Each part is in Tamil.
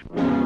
அழகன்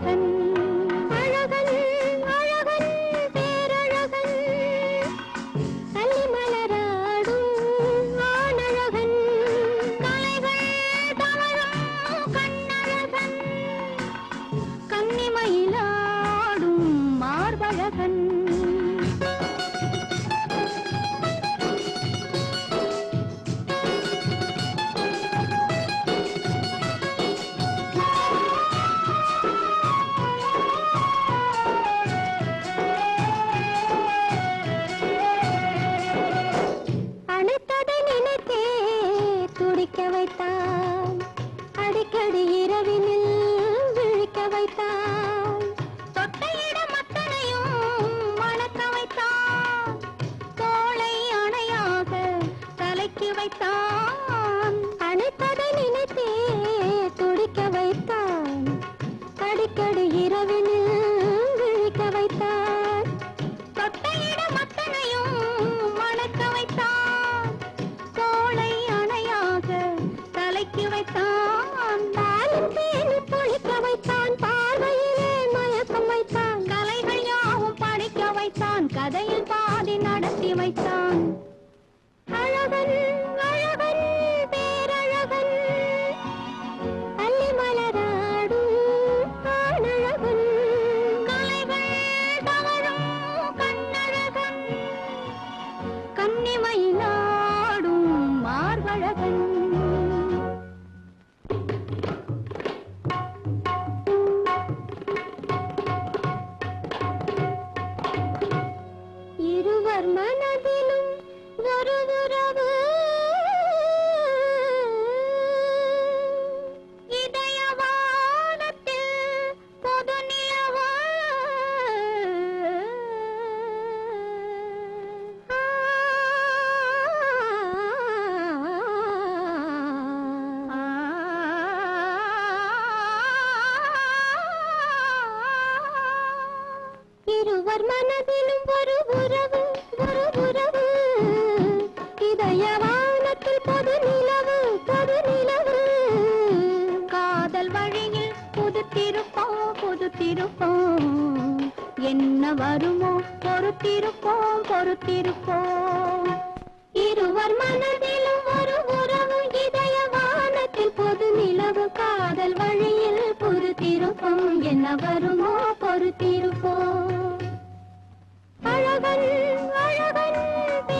மார்பழகன் அழகன் அழகன் பேரழகன். அள்ளி மலராடும் ஆணழகன். கலைகள் தவழும் கண்ணழகன். கன்னிமயிலாடும் மார்பழகன். வைத்தான். அணைத்ததை நினைத்தே துடிக்க வைத்தான். அடிக்கடி இரவினில் விழிக்க வைத்தான். தொட்ட இடம் அத்தனையும் மணக்க வைத்தான். தோளை அணையாக தலைக்கு வைத்தான். பாலும் பொழிக்க வைத்தான். பார்வையிலே மயக்கம் வைத்தான். கலைகள் யாவும் படிக்க வைத்தான். கதையில் பாதி நடத்தி வைத்தான். அழகன் இருவர் மனதிலும் ஒரு உறவு ஒரு உறவு. இதயவானத்தில் பொது நிலவு பொது நிலவு. காதல் வழியில் புது திருப்போம் புது திருப்போம். என்ன வருமோ பொறுத்திருப்போம் பொறுத்திருப்போம் இருவர் மனதிலும் ஒரு உறவு இதயவானத்தில் பொது நிலவு. காதல் வழியில் புது திருப்பம் என்ன வருமோ பொறுத்திருப்போம் がり、あやがり、